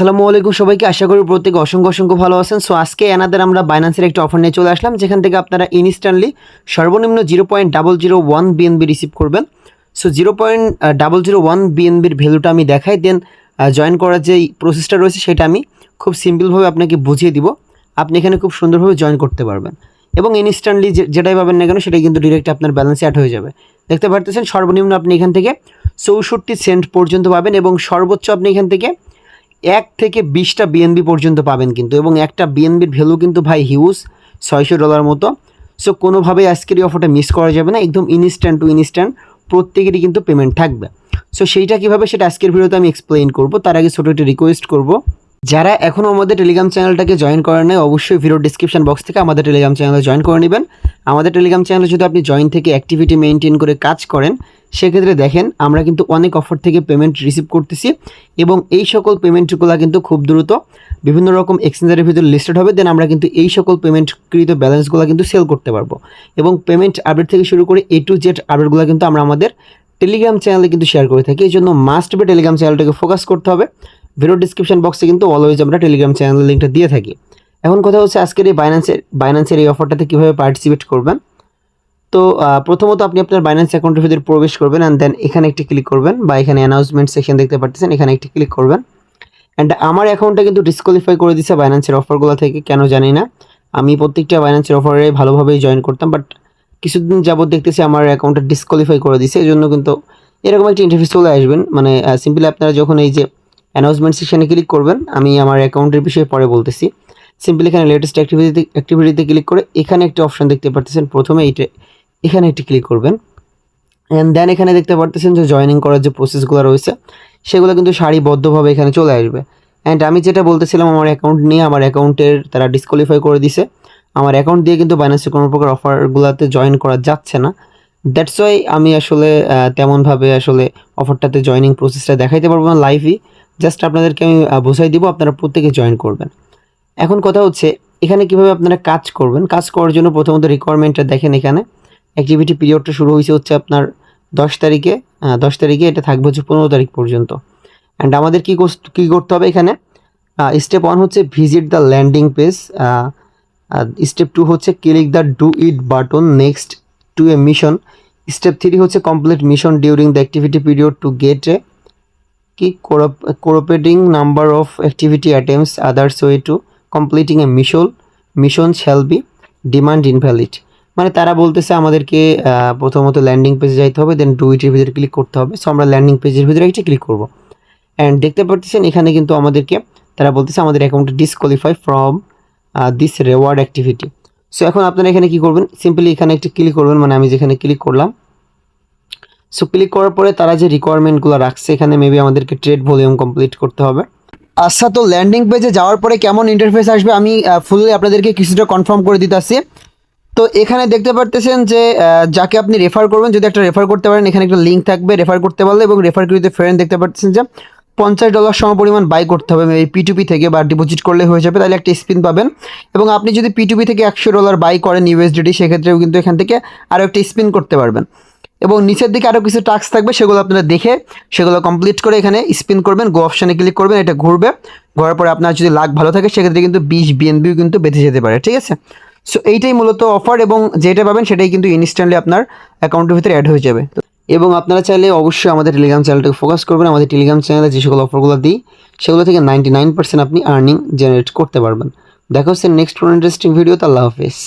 আসসালামু আলাইকুম সবাইকে। আশা করি প্রত্যেকে অসংখ্য অসংখ্য ভালো আছেন। সো আজকে এনাদের আমরা বাইন্যান্সের একটা অফার নিয়ে চলে আসলাম, যেখান থেকে আপনারা ইনস্ট্যান্টলি সর্বনিম্ন zero point double zero one BNB receive করবেন। So zero point double zero one বিএনবির ভ্যালুটা আমি দেখাই দেন জয়েন করার যে প্রসেসটা রয়েছে, সেটা আমি খুব সিম্পলভাবে আপনাকে বুঝিয়ে দিব। আপনি এখানে খুব সুন্দরভাবে জয়েন করতে পারবেন। এবং ইনস্ট্যান্টলি যেটাই পাবেন না কেন, সেটাই কিন্তু ডিরেক্ট আপনার ব্যালেন্সে অ্যাড হয়ে যাবে। দেখতে পারতেছেন, সর্বনিম্ন আপনি এখান থেকে চৌষট্টি সেন্ট পর্যন্ত পাবেন এবং সর্বোচ্চ আপনি এখান থেকে এক থেকে বিশটা বিএনবি পর্যন্ত পাবেন কিন্তু এবং একটা বিএনবির ভ্যালু কিন্তু ভাই হিউজ ছয়শো ডলার মতো। সো কোনোভাবেই আজকের এই অফারটা মিস করা যাবে না, একদম ইনস্ট্যান্ট টু ইনস্ট্যান্ট প্রত্যেকেরই কিন্তু পেমেন্ট থাকবে। সো সেইটা কীভাবে সেটা আজকের ভিডিওতে আমি এক্সপ্লেইন করব, তার আগে ছোটো একটি রিকোয়েস্ট করব। যারা এখনও আমাদের টেলিগ্রাম চ্যানেলটাকে জয়েন করেন নাই, অবশ্যই ভিডিও ডিসক্রিপশন বক্স থেকে আমাদের টেলিগ্রাম চ্যানেলে জয়েন করে নেবেন। আমাদের টেলিগ্রাম চ্যানেলে যদি আপনি জয়েন থেকে অ্যাক্টিভিটি মেনটেন করে কাজ করেন, সেক্ষেত্রে দেখেন আমরা কিন্তু অনেক অফার থেকে পেমেন্ট রিসিভ করতেছি এবং এই সকল পেমেন্টগুলো কিন্তু খুব দ্রুত বিভিন্ন রকম এক্সচেঞ্জারের ভিতরে লিস্টেড হবে দেন আমরা কিন্তু এই সকল পেমেন্টকৃত ব্যালেন্সগুলো কিন্তু সেল করতে পারব। এবং পেমেন্ট আপডেট থেকে শুরু করে এ টু জেড আপডেটগুলো কিন্তু আমরা আমাদের টেলিগ্রাম চ্যানেলে কিন্তু শেয়ার করে থাকি। এই জন্য মাস্ট বি টেলিগ্রাম চ্যানেলটাকে ফোকাস করতে হবে। ভিডিও ডিসক্রিপশন বক্সে কিন্তু অলওয়েজ আমরা টেলিগ্রাম চ্যানেলের লিঙ্কটা দিয়ে থাকি। এখন কথা হচ্ছে আজকের এই বাইন্যান্সের বাইন্যান্সের এই অফারটাতে কীভাবে পার্টিসিপেট করবেন? তো প্রথমত আপনি আপনার বাইন্যান্স অ্যাকাউন্টের ভিতরে প্রবেশ করবেন অ্যান্ড দেন এখানে একটি ক্লিক করবেন বা এখানে অ্যানাউন্সমেন্ট সেকশন দেখতে পাচ্ছেন এখানে একটি ক্লিক করবেন। অ্যান্ড আমার অ্যাকাউন্টটা কিন্তু ডিসকোয়ালিফাই করে দিচ্ছে বাইন্যান্সের অফারগুলো থেকে, কেন জানি না। আমি প্রত্যেকটা বাইন্যান্সের অফারে ভালোভাবেই জয়েন করতাম বাট কিছুদিন যাবত দেখতেছি আমার অ্যাকাউন্টটা ডিসকোয়ালিফাই করে দিছে এই জন্য কিন্তু এরকম একটা ইন্টারভিউ চলে আসবেন। মানে সিম্পলি আপনারা যখন এই যে অ্যানাউন্সমেন্ট সেকশনে ক্লিক করবেন। আমি আমার অ্যাকাউন্টের বিষয়ে পরে বলতেছি। সিম্পলি এখানে লেটেস্ট অ্যাক্টিভিটিতে অ্যাক্টিভিটিতে ক্লিক করে এখানে একটি অপশন দেখতে পাচ্ছেন প্রথমে এইটা, এখানে একটি ক্লিক করবেন। অ্যান্ড দেন এখানে দেখতে পারতেছেন যে জয়েনিং করার যে প্রসেসগুলো রয়েছে, সেগুলো কিন্তু সারিবদ্ধভাবে এখানে চলে আসবে। অ্যান্ড আমি যেটা বলতেছিলাম, আমার অ্যাকাউন্ট নিয়ে আমার অ্যাকাউন্টের তারা ডিসকোয়ালিফাই করে দিছে। আমার অ্যাকাউন্ট দিয়ে কিন্তু বাইন্যান্সে কোনো প্রকার অফারগুলোতে জয়েন করা যাচ্ছে না। দ্যাটস ওয়াই আমি আসলে তেমনভাবে আসলে অফারটাতে জয়েনিং প্রসেসটা দেখাইতে পারব না লাইভই জাস্ট আপনাদেরকে আমি বোঝাই দিব, আপনারা প্রত্যেকে জয়েন করবেন। এখন কথা হচ্ছে, এখানে কীভাবে আপনারা কাজ করবেন? কাজ করার জন্য প্রথমত রিকোয়ারমেন্টটা দেখেন এখানে। অ্যাক্টিভিটি পিরিয়ডটা শুরু হয়েছে হচ্ছে আপনার দশ তারিখে দশ তারিখে, এটা থাকবে হচ্ছে পনেরো তারিখ পর্যন্ত। অ্যান্ড আমাদের কী কী করতে হবে এখানে? স্টেপ ওয়ান হচ্ছে visit the landing page step two হচ্ছে click the do it button next to a mission step three হচ্ছে complete mission during the activity period to get a key cooperating number of activity attempts others way to completing a mission mission shall be demand invalid মানে তারা বলতেছে আমাদেরকে প্রথমত landing পেজে যাইতে হবে দেন do ইটের ভিতরে ক্লিক করতে হবে। সো আমরা ল্যান্ডিং পেজের ভিতরে একটা ক্লিক করব। অ্যান্ড দেখতে পাচ্ছেন এখানে কিন্তু আমাদেরকে, তারা বলতেছে আমাদের অ্যাকাউন্টে disqualify from this reward activity so এখন আপনারা এখানে কি করবেন? সিম্পলি এখানে একটি ক্লিক করবেন মানে আমি যেখানে ক্লিক করলাম সো ক্লিক করার পরে তারা যে রিকোয়ারমেন্টগুলো রাখছে, এখানে মেবি আমাদেরকে ট্রেড ভলিউম কমপ্লিট করতে হবে। আচ্ছা তো ল্যান্ডিং পেজে যাওয়ার পরে কেমন ইন্টারফেস আসবে? আমি ফুললি আপনাদেরকে কিছুটা কনফার্ম করে দিতেছি। তো এখানে দেখতে পারতেছেন যে যাকে আপনি রেফার করবেন, যদি একটা রেফার করতে পারেন, এখানে একটা লিঙ্ক থাকবে রেফার করতে পারলে এবং রেফার করিতে ফ্রেন্ড দেখতে পাচ্ছেন যে, পঞ্চাশ ডলার সম পরিমাণ বাই করতে হবে, এই পিটুপি থেকে বা ডিপোজিট করলে হয়ে যাবে, তাহলে একটা স্পিন পাবেন। এবং আপনি যদি পিটুপি থেকে একশো ডলার বাই করেন ইউএসডিটি সেক্ষেত্রেও কিন্তু এখান থেকে আরও একটা স্পিন করতে পারবেন। এবং নিচের দিকে আরও কিছু টাস্ক থাকবে, সেগুলো আপনারা দেখে, সেগুলো কমপ্লিট করে এখানে স্পিন করবেন গো অপশানে ক্লিক করবেন, এটা ঘুরবে, ঘোরার পরে আপনার যদি লাখ ভালো থাকে, সেক্ষেত্রে কিন্তু বিশ বিএনবিও কিন্তু বেঁধে যেতে পারে, ঠিক আছে? সো এইটাই মূলত অফার এবং যেটা পাবেন সেটাই কিন্তু ইনস্ট্যান্টলি আপনার অ্যাকাউন্টের ভিতরে অ্যাড হয়ে যাবে। এবং আপনারা চাইলে অবশ্যই আমাদের টেলিগ্রাম চ্যানেলটাকে ফোকাস করবেন, আমাদের টেলিগ্রাম চ্যানেলে যে সকল অফারগুলো দিই, সেগুলো থেকে নাইনটি নাইন পার্সেন্ট আপনি আর্নিং জেনারেট করতে পারবেন। দেখা হচ্ছে নেক্সট ইন্টারেস্টিং ভিডিওতে আল্লাহ হাফিজ।